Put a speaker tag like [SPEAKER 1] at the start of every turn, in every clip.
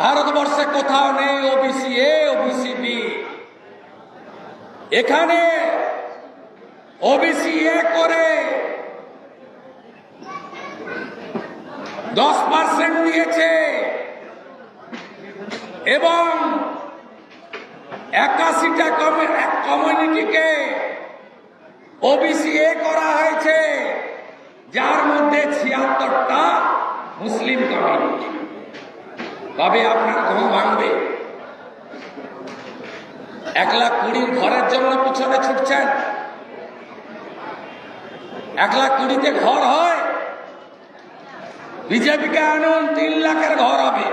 [SPEAKER 1] ভারতবর্ষে কোথাও নেই ওবিসি এ ওবিসি বি এখানে ওবিসি এ করে দশ পার্সেন্ট দিয়েছে। এবং একাশিটা কমিউনিটিকে ওবিসি এ করা হয়েছে, যার মধ্যে ছিয়াত্তরটা মুসলিম কমিউনিটি। তবে আপনার ঘুম ভাঙবে। এক লাখ কুড়ির ঘরের জন্য পিছনে ছুটছেন। এক লাখ কুড়িতে ঘর হয়। বিজেপিকে আনুন, তিন লাখের ঘর হবে।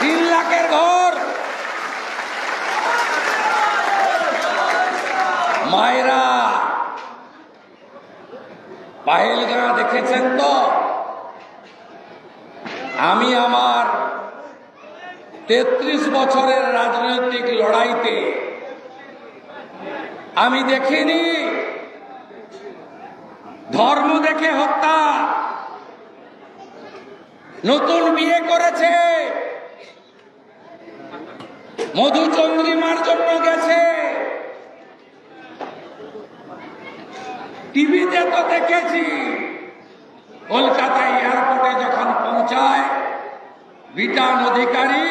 [SPEAKER 1] তিন লাখের ঘর। মায়েরা, পাহেলগাঁ দেখেছেন তো? আমি আমার তেত্রিশ বছরের রাজনৈতিক লড়াইতে আমি দেখিনি। ধর্ম দেখে হত্যা। নতুন বিয়ে করেছে। মধুচন্দ্রিমার জন্য গেছে। টিভিতে তো দেখেছি। কলকাতা এয়ারপোর্টে যখন পৌঁছায় বিটান অধিকারী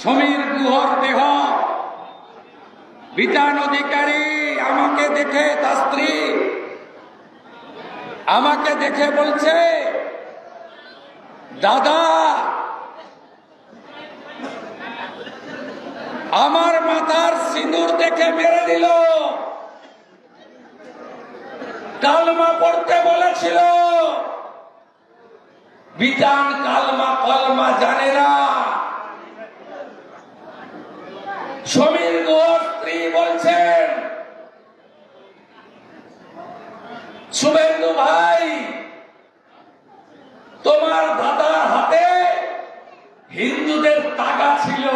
[SPEAKER 1] সমীর গুহর দেহ। বিটান অধিকারী আমাকে দেখে, তার স্ত্রী আমাকে দেখে বলছে, দাদা, আমার মাথার সিঁদুর দেখে মেরে দিল। কালমা পড়তে বলেছিল বিধান কালমা কলমা জানে না। সমীর গুহর স্ত্রী বলছেন, শুভেন্দু ভাই, তোমার দাদার হাতে হিন্দুদের টাকা ছিল।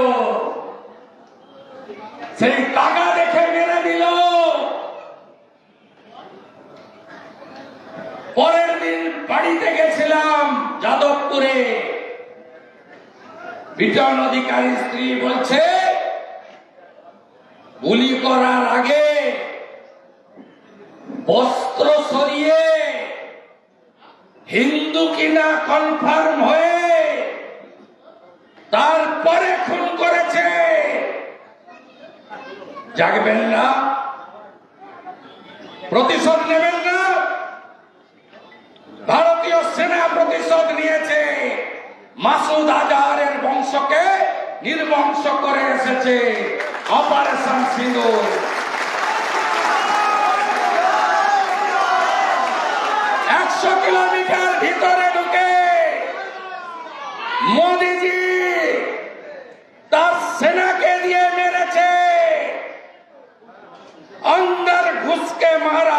[SPEAKER 1] সেই টাকা দেখে মেরে দিল। পরের দিন বাড়িতে গেছিলাম যাদবপুরে। বিজন অধিকারী স্ত্রী বলছে, গুলি করার আগে বস্ত্র সরিয়ে হিন্দু কিনা কনফার্ম হয়ে তারপরে খুন করেছে। জাগবেন না। প্রতিশোধ নেবেন না। প্রতিশোধ নিয়েছে। মাসুদ আজহারের বংশকে নির্বংশ করে এসেছে। অপারেশন সিঁদুর। একশো কিলোমিটার ভিতরে ঢুকে মোদিজি তার সেনাকে দিয়ে মেরেছে। অন্দর ঘুষকে মারা